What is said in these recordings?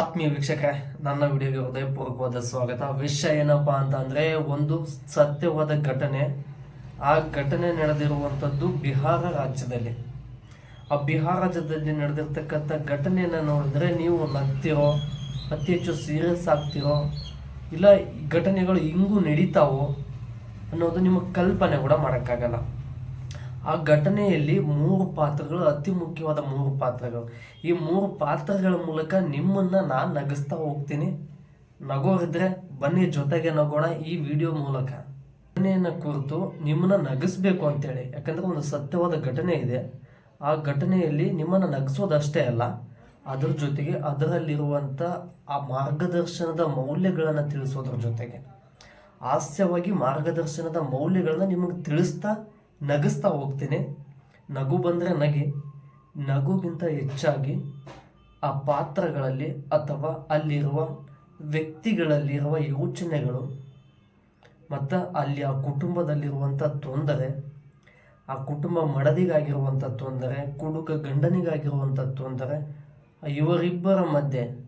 ಆತ್ಮೀಯ ವೀಕ್ಷಕರೇ, ನನ್ನ ವಿಡಿಯೋಗೆ ಹೃದಯಪೂರ್ವಕವಾದ ಸ್ವಾಗತ. ವಿಷಯ ಏನಪ್ಪ ಅಂತ ಅಂದ್ರೆ ಒಂದು ಸತ್ಯವಾದ ಘಟನೆ. ಆ ಘಟನೆ ನಡೆದಿರುವಂಥದ್ದು ಬಿಹಾರ ರಾಜ್ಯದಲ್ಲಿ. ಆ ಬಿಹಾರ ರಾಜ್ಯದಲ್ಲಿ ನಡೆದಿರ್ತಕ್ಕಂಥ ಘಟನೆಯನ್ನು ನೋಡಿದ್ರೆ ನೀವು ನಗ್ತಿರೋ, ಅತಿ ಹೆಚ್ಚು ಸೀರಿಯಸ್ ಆಗ್ತಿರೋ, ಇಲ್ಲ ಘಟನೆಗಳು ಹಿಂಗೂ ನಡೀತಾವೋ ಅನ್ನೋದು ನಿಮಗೆ ಕಲ್ಪನೆ ಕೂಡ ಮಾಡೋಕ್ಕಾಗಲ್ಲ. ಆ ಘಟನೆಯಲ್ಲಿ ಮೂರು ಪಾತ್ರಗಳು, ಅತಿ ಮುಖ್ಯವಾದ ಮೂರು ಪಾತ್ರಗಳು. ಈ ಮೂರು ಪಾತ್ರಗಳ ಮೂಲಕ ನಿಮ್ಮನ್ನ ನಾನು ನಗಿಸ್ತಾ ಹೋಗ್ತೀನಿ. ನಗೋರಿದ್ರೆ ಬನ್ನಿ, ಜೊತೆಗೆ ನಗೋಣ ಈ ವಿಡಿಯೋ ಮೂಲಕ. ಘಟನೆಯನ್ನು ಕುರಿತು ನಿಮ್ಮನ್ನ ನಗಿಸ್ಬೇಕು ಅಂತೇಳಿ. ಯಾಕಂದ್ರೆ ಒಂದು ಸತ್ಯವಾದ ಘಟನೆ ಇದೆ. ಆ ಘಟನೆಯಲ್ಲಿ ನಿಮ್ಮನ್ನ ನಗಿಸೋದಷ್ಟೇ ಅಲ್ಲ, ಅದರ ಜೊತೆಗೆ ಅದರಲ್ಲಿರುವಂಥ ಆ ಮಾರ್ಗದರ್ಶನದ ಮೌಲ್ಯಗಳನ್ನು ತಿಳಿಸೋದ್ರ ಜೊತೆಗೆ. ಹಾಸ್ಯವಾಗಿ ಮಾರ್ಗದರ್ಶನದ ಮೌಲ್ಯಗಳನ್ನ ನಿಮಗೆ ತಿಳಿಸ್ತಾ ನಗಿಸ್ತಾ ಹೋಗ್ತೇನೆ. ನಗು ಬಂದರೆ ನಗೆ, ನಗುಗಿಂತ ಹೆಚ್ಚಾಗಿ ಆ ಪಾತ್ರಗಳಲ್ಲಿ ಅಥವಾ ಅಲ್ಲಿರುವ ವ್ಯಕ್ತಿಗಳಲ್ಲಿರುವ ಯೋಚನೆಗಳು ಮತ್ತು ಅಲ್ಲಿ ಆ ಕುಟುಂಬದಲ್ಲಿರುವಂಥ ತೊಂದರೆ, ಆ ಕುಟುಂಬ ಮಡದಿಗಾಗಿರುವಂಥ ತೊಂದರೆ, ಕುಡುಕ ಗಂಡನಿಗಾಗಿರುವಂಥ ತೊಂದರೆ ಇವರಿಬ್ಬರ ಮಧ್ಯೆ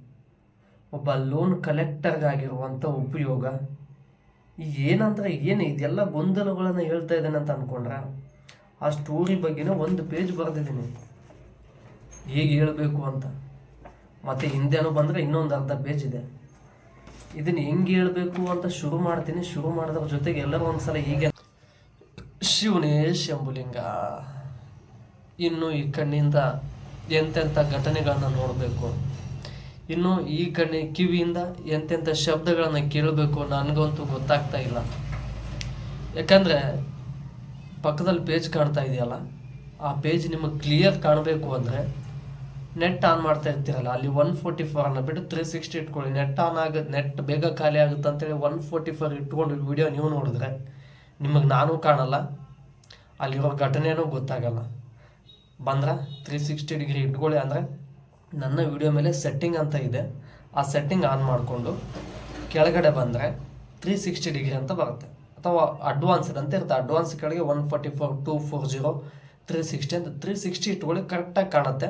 ಒಬ್ಬ ಲೋನ್ ಕಲೆಕ್ಟರ್ಗಾಗಿರುವಂಥ ಉಪಯೋಗ. ಏನಂದ್ರೆ ಏನು ಇದೆಲ್ಲ ಗೊಂದಲಗಳನ್ನು ಹೇಳ್ತಾ ಇದ್ದಾನೆ ಅಂತ ಅನ್ಕೊಂಡ್ರೆ? ಆ ಸ್ಟೋರಿ ಬಗ್ಗೆನೇ ಒಂದು ಪೇಜ್ ಬರೆದಿದ್ದೀನಿ. ಹೇಗೆ ಹೇಳಬೇಕು ಅಂತ. ಮತ್ತೆ ಹಿಂದೆನೂ ಬಂದರೆ ಇನ್ನೊಂದು ಅರ್ಧ ಪೇಜ್ ಇದೆ. ಇದನ್ನು ಹೆಂಗೆ ಹೇಳಬೇಕು ಅಂತ ಶುರು ಮಾಡ್ತೀನಿ. ಶುರು ಮಾಡಿದ್ರ ಜೊತೆಗೆ ಎಲ್ಲರೂ ಒಂದ್ಸಲ ಹೀಗೆ. ಶಿವನೇ ಶಂಭುಲಿಂಗ, ಇನ್ನು ಈ ಕಣ್ಣಿಂದ ಎಂತೆಂಥ ಘಟನೆಗಳನ್ನ ನೋಡಬೇಕು? ಇನ್ನು ಈ ಕಣ್ಣಿ ಕಿವಿಯಿಂದ ಎಂತೆಂಥ ಶಬ್ದಗಳನ್ನು ಕೇಳಬೇಕು ನನಗಂತೂ ಗೊತ್ತಾಗ್ತಾ ಇಲ್ಲ. ಯಾಕಂದರೆ ಪಕ್ಕದಲ್ಲಿ ಪೇಜ್ ಕಾಣ್ತಾ ಇದೆಯಲ್ಲ, ಆ ಪೇಜ್ ನಿಮಗೆ ಕ್ಲಿಯರ್ ಕಾಣಬೇಕು ಅಂದರೆ ನೆಟ್ ಆನ್ ಮಾಡ್ತಾ ಇರ್ತೀರಲ್ಲ, ಅಲ್ಲಿ ಒನ್ ಫೋರ್ಟಿ ಫೋರನ್ನು ಬಿಟ್ಟು ತ್ರೀ ಸಿಕ್ಸ್ಟಿ ಇಟ್ಕೊಳ್ಳಿ. ನೆಟ್ ಆನ್ ಆಗ ನೆಟ್ ಬೇಗ ಖಾಲಿ ಆಗುತ್ತೆ ಅಂತೇಳಿ ಒನ್ ಫೋರ್ಟಿ ಫೋರ್ ಇಟ್ಕೊಂಡು ವಿಡಿಯೋ ನೀವು ನೋಡಿದ್ರೆ ನಿಮಗೆ ನಾನು ಕಾಣಲ್ಲ, ಅಲ್ಲಿರೋ ಘಟನೆನೂ ಗೊತ್ತಾಗಲ್ಲ. ಬಂದ್ರೆ ತ್ರೀ ಸಿಕ್ಸ್ಟಿ ಡಿಗ್ರಿ ಇಟ್ಕೊಳ್ಳಿ ಅಂದರೆ ನನ್ನ ವಿಡಿಯೋ ಮೇಲೆ ಸೆಟ್ಟಿಂಗ್ ಅಂತ ಇದೆ. ಆ ಸೆಟ್ಟಿಂಗ್ ಆನ್ ಮಾಡಿಕೊಂಡು ಕೆಳಗಡೆ ಬಂದರೆ ತ್ರೀ ಸಿಕ್ಸ್ಟಿ ಡಿಗ್ರಿ ಅಂತ ಬರುತ್ತೆ. ಅಥವಾ ಅಡ್ವಾನ್ಸ್ಡ್ ಅಂತ ಇರುತ್ತೆ. ಅಡ್ವಾನ್ಸ್ ಕೆಳಗೆ one forty four two four zero three sixty ಅಂತ ತ್ರೀ ಸಿಕ್ಸ್ಟಿ ಇಟ್ಕೊಳ್ಳಿ ಕರೆಕ್ಟಾಗಿ ಕಾಣುತ್ತೆ.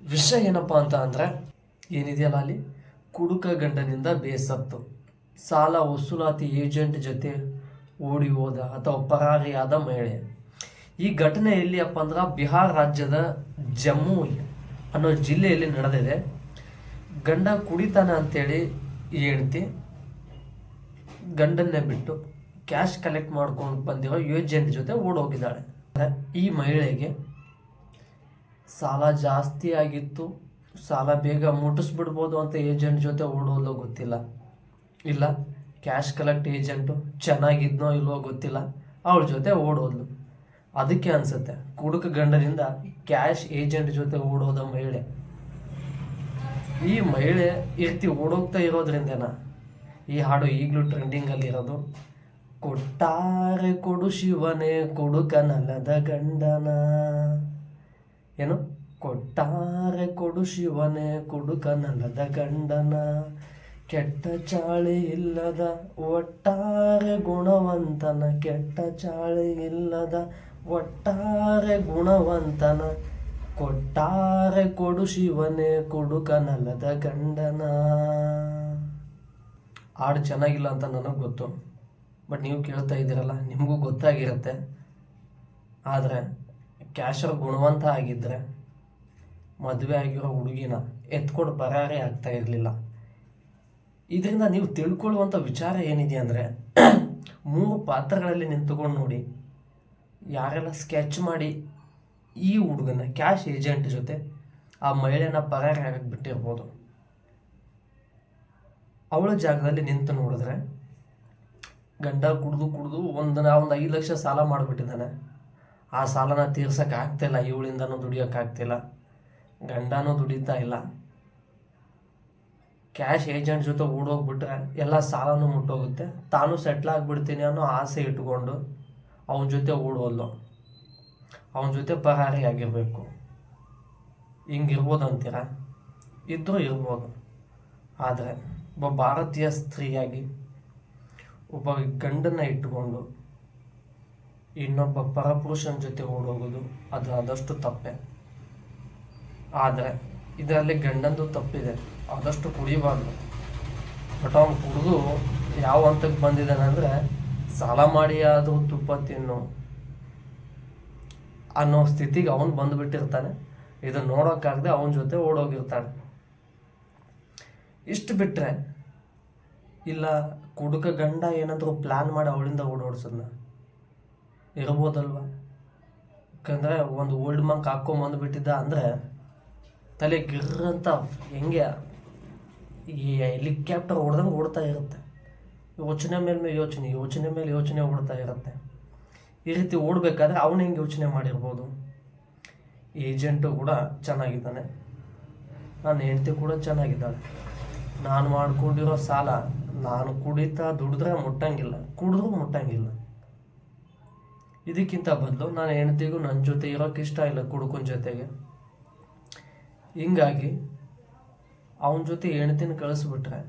ವಿಷಯ ಏನಪ್ಪ ಅಂತ ಅಂದರೆ ಏನಿದೆಯಲ್ಲ ಅಲ್ಲಿ? ಕುಡುಕ ಗಂಡನಿಂದ ಬೇಸತ್ತು. ಸಾಲ ವಸೂಲಾತಿ ಏಜೆಂಟ್ ಜೊತೆ ಓಡಿ ಹೋದ ಅಥವಾ ಪರಾರಿಯಾದ ಮಹಿಳೆ. ಈ ಘಟನೆ ಎಲ್ಲಿಯಪ್ಪ ಅಂದ್ರೆ ಬಿಹಾರ ರಾಜ್ಯದ ಜಮ್ಮು ಅನ್ನೋ ಜಿಲ್ಲೆಯಲ್ಲಿ ನಡೆದಿದೆ. ಗಂಡ ಕುಡಿತಾನ ಅಂತೇಳಿ ಹೆಂಡ್ತಿ ಗಂಡನ್ನೇ ಬಿಟ್ಟು ಕ್ಯಾಶ್ ಕಲೆಕ್ಟ್ ಮಾಡ್ಕೊಂಡು ಬಂದಿರೋ ಏಜೆಂಟ್ ಜೊತೆ ಓಡೋಗಿದ್ದಾಳೆ. ಈ ಮಹಿಳೆಗೆ ಸಾಲ ಜಾಸ್ತಿ ಆಗಿತ್ತು. ಸಾಲ ಬೇಗ ಮುಟ್ಟಿಸ್ಬಿಡ್ಬೋದು ಅಂತ ಏಜೆಂಟ್ ಜೊತೆ ಓಡೋದೋ ಗೊತ್ತಿಲ್ಲ. ಇಲ್ಲ ಕ್ಯಾಶ್ ಕಲೆಕ್ಟ್ ಏಜೆಂಟು ಚೆನ್ನಾಗಿದ್ನೋ ಇಲ್ವೋ ಗೊತ್ತಿಲ್ಲ. ಅವಳ ಜೊತೆ ಓಡೋದ್ಲು. ಅದಕ್ಕೆ ಅನ್ಸುತ್ತೆ. ಕುಡುಕ ಗಂಡನಿಂದ ಕ್ಯಾಶ್ ಏಜೆಂಟ್ ಜೊತೆ ಓಡೋದ ಮಹಿಳೆ. ಈ ಮಹಿಳೆ ರೀತಿ ಓಡೋಗ್ತಾ ಇರೋದ್ರಿಂದನ ಈ ಹಾಡು ಈಗಲೂ ಟ್ರೆಂಡಿಂಗಲ್ಲಿ ಇರೋದು. ಕೊಟ್ಟಾರೆ ಕೊಡು ಶಿವನೇ ಕೊಡುಕನಲ್ಲದ ಗಂಡನ. ಏನು? ಕೊಟ್ಟಾರೆ ಕೊಡು ಶಿವನೇ ಕೊಡುಕನಲ್ಲದ ಗಂಡನ. ಕೆಟ್ಟ ಚಾಳಿ ಇಲ್ಲದ ಒಟ್ಟಾರೆ ಗುಣವಂತನ, ಕೆಟ್ಟ ಚಾಳಿ ಇಲ್ಲದ ಒಟ್ಟಾರೆ ಗುಣವಂತನ, ಕೊಟ್ಟಾರೆ ಕೊಡು ಶಿವನೇ ಕೊಡುಕನಲ್ಲದ ಗಂಡನ. ಹಾಡು ಚೆನ್ನಾಗಿಲ್ಲ ಅಂತ ನನಗೆ ಗೊತ್ತು. ಬಟ್ ನೀವು ಕೇಳ್ತಾ ಇದ್ದೀರಲ್ಲ, ನಿಮಗೂ ಗೊತ್ತಾಗಿರುತ್ತೆ. ಆದರೆ, ಕ್ಯಾಶರ್ ಗುಣವಂತ ಆಗಿದ್ದರೆ ಮದುವೆ ಆಗಿರೋ ಹುಡುಗಿನ ಎತ್ಕೊಂಡು ಪರಾರಿ ಆಗ್ತಾ ಇರಲಿಲ್ಲ. ಇದರಿಂದ ನೀವು ತಿಳ್ಕೊಳ್ಳುವಂಥ ವಿಚಾರ ಏನಿದೆ ಅಂದರೆ, ಮೂರು ಪಾತ್ರಗಳಲ್ಲಿ ನಿಂತುಕೊಂಡು ನೋಡಿ ಯಾರೆಲ್ಲ ಸ್ಕೆಚ್ ಮಾಡಿ ಈ ಹುಡುಗನ ಕ್ಯಾಶ್ ಏಜೆಂಟ್ ಜೊತೆ ಆ ಮಹಿಳೆನ ಆಗಕ್ಕೆ ಬಿಟ್ಟಿರ್ಬೋದು. ಅವಳ ಜಾಗದಲ್ಲಿ ನಿಂತು ನೋಡಿದ್ರೆ ಗಂಡ ಕುಡಿದು ಕುಡಿದು ಒಂದು ಒಂದು ಐದು ಲಕ್ಷ ಸಾಲ ಮಾಡಿಬಿಟ್ಟಿದ್ದಾನೆ. ಆ ಸಾಲನ ತೀರ್ಸೋಕೆ ಆಗ್ತಿಲ್ಲ ಇವಳಿಂದನೂ ದುಡಿಯೋಕ್ಕಾಗ್ತಿಲ್ಲ ಗಂಡನೂ ದುಡಿತಾ ಇಲ್ಲ. ಕ್ಯಾಶ್ ಏಜೆಂಟ್ ಜೊತೆ ಓಡೋಗ್ಬಿಟ್ರೆ ಎಲ್ಲ ಸಾಲನೂ ಮುಟ್ಟೋಗುತ್ತೆ. ತಾನು ಸೆಟ್ಲ್ ಆಗಿಬಿಡ್ತೀನಿ ಅನ್ನೋ ಆಸೆ ಇಟ್ಕೊಂಡು ಅವನ ಜೊತೆ ಓಡೋಲ್ಲ ಅವನ ಜೊತೆ ಪರಾರಿ ಆಗಿರಬೇಕು ಹಿಂಗಿರ್ಬೋದು ಅಂತೀರ? ಇದ್ದರೂ ಇರ್ಬೋದು. ಆದರೆ ಒಬ್ಬ ಭಾರತೀಯ ಸ್ತ್ರೀಯಾಗಿ ಒಬ್ಬ ಗಂಡನ್ನ ಇಟ್ಟುಕೊಂಡು ಇನ್ನೊಬ್ಬ ಪರಪುರುಷನ ಜೊತೆ ಓಡೋಗೋದು ಅದು ಆದಷ್ಟು ತಪ್ಪೆ. ಆದರೆ ಇದರಲ್ಲಿ ಗಂಡಂದು ತಪ್ಪಿದೆ. ಆದಷ್ಟು ಕುಡಿಬಾರ್ದು. ಬಟ್ ಅವ್ನು ಕುಡಿದು ಯಾವ ಹಂತಕ್ಕೆ ಬಂದಿದ್ದಾನೆ ಅಂದರೆ ಸಾಲ ಮಾಡಿ ಅದು ತುಪ್ಪ ತಿನ್ನು ಅನ್ನೋ ಸ್ಥಿತಿಗೆ ಅವನು ಬಂದುಬಿಟ್ಟಿರ್ತಾನೆ. ಇದನ್ನು ನೋಡೋಕ್ಕಾಗದೆ ಅವನ ಜೊತೆ ಓಡೋಗಿರ್ತಾನೆ. ಇಷ್ಟು ಬಿಟ್ಟರೆ ಇಲ್ಲ ಕುಡುಕ ಗಂಡ ಏನಾದರೂ ಪ್ಲ್ಯಾನ್ ಮಾಡಿ ಅವಳಿಂದ ಓಡೋಡ್ಸೋದನ್ನ ಇರ್ಬೋದಲ್ವ? ಯಾಕಂದರೆ ಒಂದು ಓಲ್ಡ್ ಮಂಕ್ ಹಾಕ್ಕೊಂಬಂದು ಬಿಟ್ಟಿದ್ದ ಅಂದರೆ ತಲೆ ಗಿರ್ರಂತ ಹೆಂಗೆ ಈ ಹೆಲಿಕ್ಯಾಪ್ಟರ್ ಓಡ್ದಂಗೆ ಓಡ್ತಾ ಇರುತ್ತೆ. ಯೋಚನೆ ಮೇಲೆ ಯೋಚನೆ ಯೋಚನೆ ಮೇಲೆ ಯೋಚನೆ ಓಡ್ತಾ ಇರುತ್ತೆ. ಈ ರೀತಿ ಓಡಬೇಕಾದ್ರೆ ಅವನು ಹೆಂಗೆ ಯೋಚನೆ ಮಾಡಿರ್ಬೋದು? ಏಜೆಂಟು ಕೂಡ ಚೆನ್ನಾಗಿದ್ದಾನೆ. ನನ್ನ ಹೆಂಡತಿ ಕೂಡ ಚೆನ್ನಾಗಿದ್ದಾಳೆ. ನಾನು ಮಾಡ್ಕೊಂಡಿರೋ ಸಾಲ ನಾನು ಕುಡಿತಾ ದುಡಿದ್ರೆ ಮುಟ್ಟಂಗಿಲ್ಲ, ಕುಡಿದ್ರೂ ಮುಟ್ಟಂಗಿಲ್ಲ. ಇದಕ್ಕಿಂತ ಬದಲು ನಾನು ಹೆಂಡತಿಗೂ ನನ್ನ ಜೊತೆ ಇರೋಕೆ ಇಷ್ಟ ಇಲ್ಲ ಕುಡುಕನ ಜೊತೆಗೆ. ಹಿಂಗಾಗಿ ಅವನ ಜೊತೆ ಹೆಂಡತಿನ ಕಳಿಸ್ಬಿಟ್ರೆ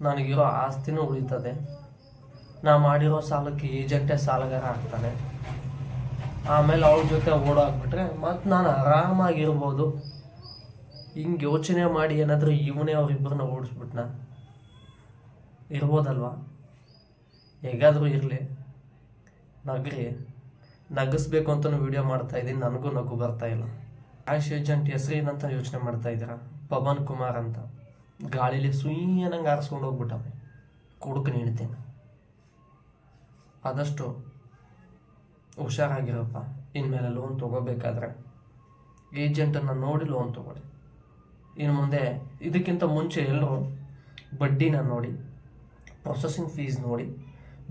ನನಗಿರೋ ಆಸ್ತಿನೂ ಉಳಿತದೆ. ನಾ ಮಾಡಿರೋ ಸಾಲಕ್ಕೆ ಏಜೆಂಟೇ ಸಾಲಗಾರ ಆಗ್ತಾನೆ. ಆಮೇಲೆ ಅವ್ಳ ಜೊತೆ ಓಡಾಕ್ಬಿಟ್ರೆ ಮತ್ತು ನಾನು ಆರಾಮಾಗಿರ್ಬೋದು. ಹಿಂಗೆ ಯೋಚನೆ ಮಾಡಿ ಏನಾದರೂ ಇವನೇ ಅವರಿಬ್ಬರನ್ನ ಓಡಿಸ್ಬಿಟ್ನ? ಇರ್ಬೋದಲ್ವಾ? ಹೇಗಾದರೂ ಇರಲಿ. ನಗ್ರಿ. ನಗಿಸ್ಬೇಕು ಅಂತಲೂ ವಿಡಿಯೋ ಮಾಡ್ತಾ ಇದ್ದೀನಿ, ನನಗೂ ನಗು ಬರ್ತಾ ಇಲ್ಲ. ಆಯುಷ್ ಏಜೆಂಟ್ ಹೆಸರು ಏನಂತ ಯೋಚನೆ ಮಾಡ್ತಾ ಇದ್ದೀರಾ? ಪವನ್ ಕುಮಾರ್ ಅಂತ. ಗಾಳಿಲಿ ಸುಯ್ಯನಂಗೆ ಆರಿಸ್ಕೊಂಡು ಹೋಗ್ಬಿಟ್ಟವೆ ಕುಡುಕು ನೀಡ್ತೇನೆ ಆದಷ್ಟು ಹುಷಾರಾಗಿರಪ್ಪ. ಇನ್ಮೇಲೆ ಲೋನ್ ತೊಗೋಬೇಕಾದ್ರೆ ಏಜೆಂಟನ್ನು ನೋಡಿ ಲೋನ್ ತೊಗೊಳ್ಳಿ. ಇನ್ನು ಮುಂದೆ ಇದಕ್ಕಿಂತ ಮುಂಚೆ ಎಲ್ಲರೂ ಬಡ್ಡಿನ ನೋಡಿ ಪ್ರೊಸೆಸಿಂಗ್ ಫೀಸ್ ನೋಡಿ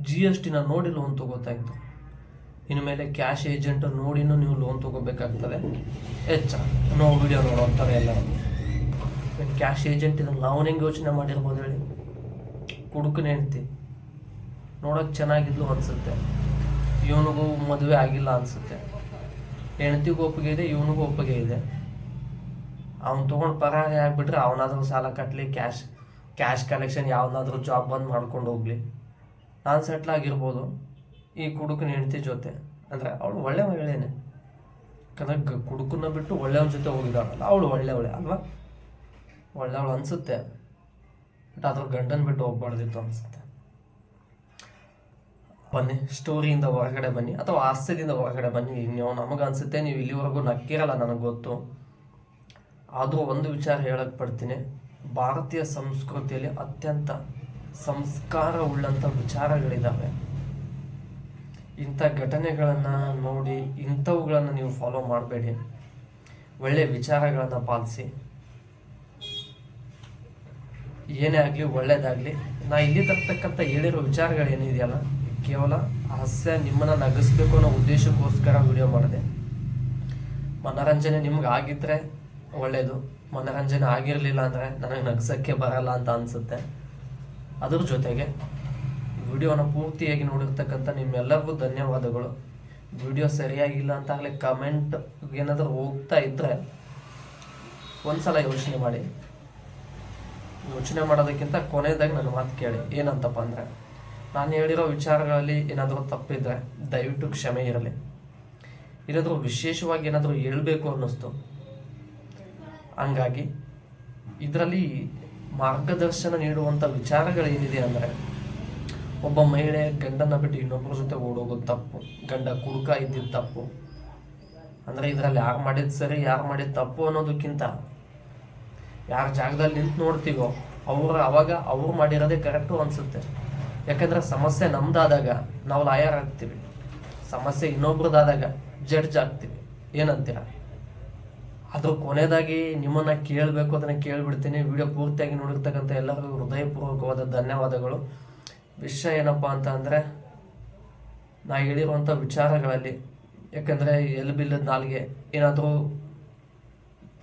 ಜಿ ಎಸ್ ಟಿನ ನೋಡಿ ಲೋನ್ ತೊಗೋತಾ ಇತ್ತು ಇನ್ನು ಮೇಲೆ ಕ್ಯಾಶ್ ಏಜೆಂಟ್ ನೋಡಿನೂ ನೀವು ಲೋನ್ ತೊಗೋಬೇಕಾಗ್ತದೆ. ಹೆಚ್ಚ ನೋ ವಿಡಿಯೋ ಅಂತಾರೆ ಎಲ್ಲರೂ. ಕ್ಯಾಶ್ ಏಜೆಂಟ್ ನಾವು ಹೆಂಗೆ ಯೋಚನೆ ಮಾಡಿರ್ಬೋದು ಹೇಳಿ. ಕುಡುಕನ ಹೆಂಡ್ತಿ ನೋಡೋಕೆ ಚೆನ್ನಾಗಿದ್ಲು ಅನಿಸುತ್ತೆ. ಇವನಿಗೂ ಮದುವೆ ಆಗಿಲ್ಲ ಅನಿಸುತ್ತೆ. ಹೆಂಡ್ತಿಗೂ ಒಪ್ಪಿಗೆ ಇದೆ, ಇವನಿಗೂ ಒಪ್ಪಿಗೆ ಇದೆ. ಅವ್ನು ತೊಗೊಂಡು ಪರಾರಿ ಆಗಿಬಿಟ್ರೆ ಅವನಾದ್ರೂ ಸಾಲ ಕಟ್ಟಲಿ ಕ್ಯಾಶ್ ಕ್ಯಾಶ್ ಕಲೆಕ್ಷನ್ ಯಾವನಾದ್ರೂ ಜಾಬ್ ಬಂದು ಮಾಡ್ಕೊಂಡು ಹೋಗ್ಲಿ. ನಾನು ಸೆಟ್ಲ್ ಆಗಿರ್ಬೋದು. ಈ ಕುಡುಕನ ಹೆಂಡ್ತಿ ಜೊತೆ. ಅಂದರೆ ಅವಳು ಒಳ್ಳೆ ಮಹಿಳೆನೆ. ಗ ಕುಡುಕನ್ನ ಬಿಟ್ಟು ಒಳ್ಳೆಯವನ ಜೊತೆ ಹೋಗಿದ್ದಾಳಲ್ಲ, ಅವಳು ಒಳ್ಳೆಯವಳೆ ಅಲ್ವಾ? ಒಳ್ಳೆಯವಳು ಅನಿಸುತ್ತೆ. ಬಟ್ ಅದ್ರ ಗಂಡನ ಬಿಟ್ಟು ಹೋಗ್ಬಾರ್ದಿತ್ತು ಅನಿಸುತ್ತೆ. ಬನ್ನಿ ಸ್ಟೋರಿಯಿಂದ ಹೊರಗಡೆ ಬನ್ನಿ, ಅಥವಾ ಹಾಸ್ಯದಿಂದ ಹೊರಗಡೆ ಬನ್ನಿ. ನೀವು ನಮಗೆ ಅನಿಸುತ್ತೆ, ನೀವು ಇಲ್ಲಿವರೆಗೂ ನಕ್ಕಿರಲ್ಲ ನನಗೆ ಗೊತ್ತು. ಆದರೂ ಒಂದು ವಿಚಾರ ಹೇಳಕ್ಕೆ ಪಡ್ತೀನಿ. ಭಾರತೀಯ ಸಂಸ್ಕೃತಿಯಲ್ಲಿ ಅತ್ಯಂತ ಸಂಸ್ಕಾರ ಉಳ್ಳಂಥ ವಿಚಾರಗಳಿದ್ದಾವೆ ಇಂಥ ಘಟನೆಗಳನ್ನು ನೋಡಿ ಇಂಥವುಗಳನ್ನು ನೀವು ಫಾಲೋ ಮಾಡಬೇಡಿ. ಒಳ್ಳೆಯ ವಿಚಾರಗಳನ್ನು ಪಾಲಿಸಿ. ಏನೇ ಆಗಲಿ, ಒಳ್ಳೇದಾಗಲಿ. ನಾ ಇಲ್ಲಿ ತರ್ತಕ್ಕಂಥ ಹೇಳಿರೋ ವಿಚಾರಗಳೇನಿದೆಯಲ್ಲ ಕೇವಲ ಹಾಸ್ಯ ನಿಮ್ಮನ್ನು ನಗಿಸ್ಬೇಕು ಅನ್ನೋ ಉದ್ದೇಶಕ್ಕೋಸ್ಕರ ವಿಡಿಯೋ ಮಾಡಿದೆ. ಮನರಂಜನೆ ನಿಮ್ಗೆ ಆಗಿದ್ದರೆ ಒಳ್ಳೆಯದು ಮನೋರಂಜನೆ ಆಗಿರಲಿಲ್ಲ ಅಂದರೆ ನನಗೆ ನಗ್ಸೋಕ್ಕೆ ಬರಲ್ಲ ಅಂತ ಅನಿಸುತ್ತೆ. ಅದ್ರ ಜೊತೆಗೆ ವಿಡಿಯೋನ ಪೂರ್ತಿಯಾಗಿ ನೋಡಿರ್ತಕ್ಕಂಥ ನಿಮ್ಮೆಲ್ಲರಿಗೂ ಧನ್ಯವಾದಗಳು. ವಿಡಿಯೋ ಸರಿಯಾಗಿಲ್ಲ ಅಂತಾಗಲೇ ಕಮೆಂಟ್ ಏನಾದರೂ ಹೋಗ್ತಾ ಇದ್ದರೆ ಒಂದು ಸಲ ಯೋಚನೆ ಮಾಡಿ. ಯೋಚನೆ ಮಾಡೋದಕ್ಕಿಂತ ಕೊನೆಯದಾಗಿ ನನ್ನ ಮಾತು ಕೇಳಿ. ಏನಂತಪ್ಪ ಅಂದರೆ, ನಾನು ಹೇಳಿರೋ ವಿಚಾರಗಳಲ್ಲಿ ಏನಾದರೂ ತಪ್ಪಿದ್ರೆ ದಯವಿಟ್ಟು ಕ್ಷಮೆ ಇರಲಿ. ಏನಾದರೂ ವಿಶೇಷವಾಗಿ ಏನಾದರೂ ಹೇಳಬೇಕು ಅನ್ನಿಸ್ತು. ಹಂಗಾಗಿ ಇದರಲ್ಲಿ ಮಾರ್ಗದರ್ಶನ ನೀಡುವಂಥ ವಿಚಾರಗಳೇನಿದೆ ಅಂದರೆ, ಒಬ್ಬ ಮಹಿಳೆ ಗಂಡನ ಬಿಟ್ಟು ಇನ್ನೊಬ್ಬರ ಜೊತೆ ಓಡೋಗೋದು ತಪ್ಪು, ಗಂಡ ಕುಡುಕ ಇದ್ದಿದ್ದು ತಪ್ಪು. ಅಂದರೆ ಇದರಲ್ಲಿ ಯಾರು ಮಾಡಿದ್ದು ಸರಿ, ಯಾರು ಮಾಡಿದ್ದು ತಪ್ಪು ಅನ್ನೋದಕ್ಕಿಂತ ಯಾರ ಜಾಗದಲ್ಲಿ ನಿಂತು ನೋಡ್ತೀವೋ, ಅವ್ರ ಅವಾಗ ಅವ್ರು ಮಾಡಿರೋದೇ ಕರೆಕ್ಟು ಅನಿಸುತ್ತೆ. ಯಾಕಂದ್ರೆ ಸಮಸ್ಯೆ ನಮ್ದಾದಾಗ ನಾವು ಲಾಯರ್ ಆಗ್ತೀವಿ. ಸಮಸ್ಯೆ ಇನ್ನೊಬ್ರದಾದಾಗ ಜಡ್ಜ್ ಆಗ್ತೀವಿ. ಏನಂತೀರ? ಅದು ಕೊನೆಯದಾಗಿ ನಿಮ್ಮನ್ನ ಕೇಳಬೇಕು ಅದನ್ನ ಕೇಳಿಬಿಡ್ತೀನಿ. ವಿಡಿಯೋ ಪೂರ್ತಿಯಾಗಿ ನೋಡಿರ್ತಕ್ಕಂಥ ಎಲ್ಲರಿಗೂ ಹೃದಯಪೂರ್ವಕವಾದ ಧನ್ಯವಾದಗಳು. ವಿಷಯ ಏನಪ್ಪ ಅಂತ ಅಂದರೆ, ನಾ ಹೇಳಿರುವಂಥ ವಿಚಾರಗಳಲ್ಲಿ, ಯಾಕಂದರೆ ಎಲ್ಲಿ ಬಿಲ್ಲದ ನಾಲ್ಗೆ ಏನಾದರೂ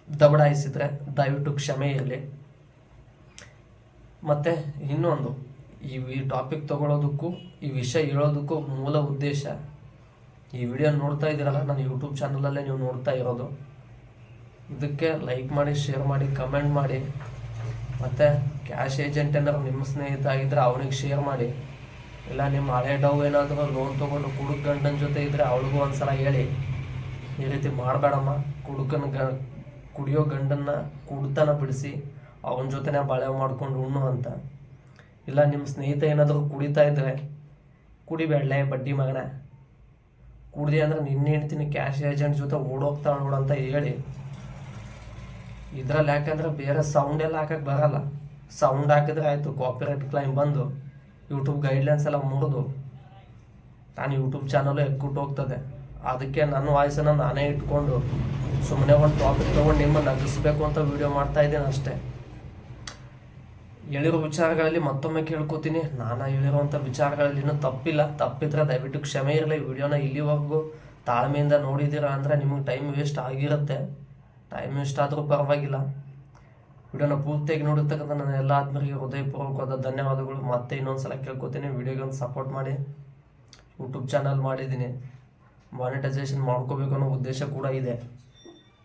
ದಬಡಾಯಿಸಿದ್ರೆ ದಯವಿಟ್ಟು ಕ್ಷಮೆ ಇರಲಿ. ಮತ್ತು ಇನ್ನೊಂದು, ಈ ಟಾಪಿಕ್ ತಗೊಳ್ಳೋದಕ್ಕೂ ಈ ವಿಷಯ ಹೇಳೋದಕ್ಕೂ ಮೂಲ ಉದ್ದೇಶ, ಈ ವಿಡಿಯೋ ನೋಡ್ತಾ ಇದ್ದೀರಲ್ಲ, ನನ್ನ ಯೂಟ್ಯೂಬ್ ಚಾನಲಲ್ಲೇ ನೀವು ನೋಡ್ತಾ ಇರೋದು. ಇದಕ್ಕೆ ಲೈಕ್ ಮಾಡಿ ಶೇರ್ ಮಾಡಿ ಕಮೆಂಟ್ ಮಾಡಿ. ಮತ್ತು ಕ್ಯಾಶ್ ಏಜೆಂಟ್ ಏನಾದ್ರು ನಿಮ್ಮ ಸ್ನೇಹಿತ ಆಗಿದ್ದರೆ ಅವನಿಗೆ ಶೇರ್ ಮಾಡಿ. ಇಲ್ಲ ನಿಮ್ಮ ಹಳೆ ಡೌ ಏನಾದರೂ ಲೋನ್ ತೊಗೊಂಡು ಕುಡುಕ್ ಗಂಡನ ಜೊತೆ ಇದ್ದರೆ ಅವಳಿಗೂ ಒಂದ್ಸಲ ಹೇಳಿ. ಈ ರೀತಿ ಮಾಡಬೇಡಮ್ಮ, ಕುಡುಕನ ಗ ಕುಡಿಯೋ ಗಂಡನ್ನ ಕುಡ್ತನ ಬಿಡಿಸಿ ಅವನ ಜೊತೆನೇ ಬಾಳೆ ಮಾಡ್ಕೊಂಡು ಉಣ್ಣು ಅಂತ. ಇಲ್ಲ ನಿಮ್ಮ ಸ್ನೇಹಿತ ಏನಾದರೂ ಕುಡಿತಾ ಇದ್ದರೆ ಕುಡಿಬೇಡಲೆ ಬಡ್ಡಿ ಮಗನ. ಕುಡ್ದಿ ಅಂದ್ರೆ ನಿನ್ನೆ ಹೇಳ್ತೀನಿ, ಕ್ಯಾಶ್ ಏಜೆಂಟ್ ಜೊತೆ ಓಡೋಗ್ತಾ ನೋಡು ಅಂತ ಹೇಳಿ. ಇದ್ರಲ್ಲಿ ಯಾಕಂದ್ರೆ ಬೇರೆ ಸೌಂಡ್ ಎಲ್ಲ ಹಾಕಕ್ಕೆ ಬರಲ್ಲ. ಸೌಂಡ್ ಹಾಕಿದ್ರೆ ಆಯಿತು ಕಾಪಿರೈಟ್ ಕ್ಲೈಮ್ ಬಂದು ಯೂಟ್ಯೂಬ್ ಗೈಡ್ಲೈನ್ಸ್ ಎಲ್ಲ ಮುರಿದು. ನಾನು ಯೂಟ್ಯೂಬ್ ಚಾನಲ್ ಎಕ್ಕುಟ್ಟು ಹೋಗ್ತದೆ. ಅದಕ್ಕೆ ನನ್ನ ವಾಯ್ಸನ್ನು ನಾನೇ ಇಟ್ಕೊಂಡು ಸುಮ್ಮನೆ ಒಂದು ಟಾಪಿಕ್ ತೊಗೊಂಡು ನಿಮ್ಮನ್ನು ನಗಿಸ್ಬೇಕು ಅಂತ ವಿಡಿಯೋ ಮಾಡ್ತಾ ಇದ್ದೀನಿ ಅಷ್ಟೇ. ಹೇಳಿರೋ ವಿಚಾರಗಳಲ್ಲಿ ಮತ್ತೊಮ್ಮೆ ಕೇಳ್ಕೊತೀನಿ. ನಾನು ಹೇಳಿರೋವಂಥ ವಿಚಾರಗಳಲ್ಲಿ ಇನ್ನೂ ತಪ್ಪಿಲ್ಲ. ತಪ್ಪಿದ್ರೆ ದಯವಿಟ್ಟು ಕ್ಷಮೆ ಇರಲಿ. ವಿಡಿಯೋನ ಇಲ್ಲಿವರೆಗೂ ತಾಳ್ಮೆಯಿಂದ ನೋಡಿದ್ದೀರಾ ಅಂದರೆ ನಿಮಗೆ ಟೈಮ್ ವೇಸ್ಟ್ ಆಗಿರುತ್ತೆ. ಟೈಮ್ ವೇಸ್ಟ್ ಆದರೂ ಪರವಾಗಿಲ್ಲ. ವಿಡಿಯೋನ ಪೂರ್ತಿಯಾಗಿ ನೋಡಿರ್ತಕ್ಕಂಥ ನನ್ನ ಎಲ್ಲ ಆತ್ಮರಿಗೆ ಹೃದಯಪೂರ್ವಕವಾದ ಧನ್ಯವಾದಗಳು. ಮತ್ತೆ ಇನ್ನೊಂದು ಸಲ ಕೇಳ್ಕೊತೀನಿ. ವಿಡಿಯೋಗೆ ಸಪೋರ್ಟ್ ಮಾಡಿ. ಯೂಟ್ಯೂಬ್ ಚಾನಲ್ ಮಾಡಿದ್ದೀನಿ. ಮಾನಿಟೈಸೇಷನ್ ಮಾಡ್ಕೋಬೇಕು ಅನ್ನೋ ಉದ್ದೇಶ ಕೂಡ ಇದೆ.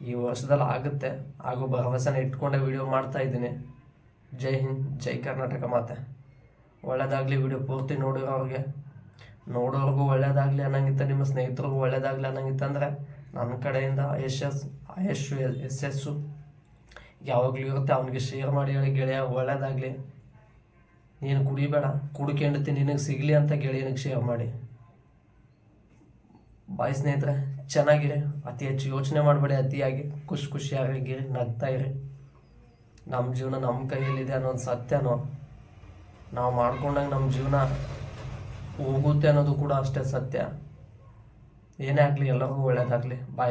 ಈ ವರ್ಷದಲ್ಲಿ ಆಗುತ್ತೆ. ಹಾಗೂ ಭರವಸೆನ ಇಟ್ಕೊಂಡೆ ವಿಡಿಯೋ ಮಾಡ್ತಾ ಇದ್ದೀನಿ. ಜೈ ಹಿಂದ್, ಜೈ ಕರ್ನಾಟಕ ಮಾತೆ. ಒಳ್ಳೇದಾಗಲಿ ವಿಡಿಯೋ ಪೂರ್ತಿ ನೋಡಿರೋರಿಗೆ ನೋಡೋರಿಗೂ ಒಳ್ಳೇದಾಗಲಿ ಅನ್ನಂಗಿತ್ತ, ನಿಮ್ಮ ಸ್ನೇಹಿತರಿಗೂ ಒಳ್ಳೇದಾಗಲಿ ಅನ್ನಂಗಿತ್ತಂದರೆ ನನ್ನ ಕಡೆಯಿಂದ ಯಶಸ್, ಯಶಸ್ಸು ಯಶಸ್ಸು. ಯಾವಾಗಲೂ ಇರುತ್ತೆ, ಅವನಿಗೆ ಶೇರ್ ಮಾಡಿ ಹೇಳಿ, ಗೆಳೆಯ, ಒಳ್ಳೇದಾಗಲಿ. ನೀನು ಕುಡಿಬೇಡ. ಕುಡ್ಕೊಂಡತಿ ನಿನಗೆ ಸಿಗಲಿ ಅಂತ ಗೆಳೆಯನಿಗೆ ಶೇರ್ ಮಾಡಿ. ಬಾಯ್ ಸ್ನೇಹಿತರೆ, ಚೆನ್ನಾಗಿರಿ. ಅತಿ ಹೆಚ್ಚು ಯೋಚನೆ ಮಾಡಬೇಡಿ, ಅತಿಯಾಗಿ ಖುಷಿ ಖುಷಿಯಾಗಿರಿ ನಗ್ತಾ ಇರಿ. ನಮ್ಮ ಜೀವನ ನಮ್ಮ ಕೈಯಲ್ಲಿದೆ ಅನ್ನೋದು ಸತ್ಯನೋ? ನಾವು ಮಾಡ್ಕೊಂಡಾಗ ನಮ್ಮ ಜೀವನ ಹೋಗುತ್ತೆ ಅನ್ನೋದು ಕೂಡ ಅಷ್ಟೇ ಸತ್ಯ. ಏನೇ ಆಗಲಿ, ಎಲ್ಲರಿಗೂ ಒಳ್ಳೇದಾಗಲಿ. ಬಾಯ್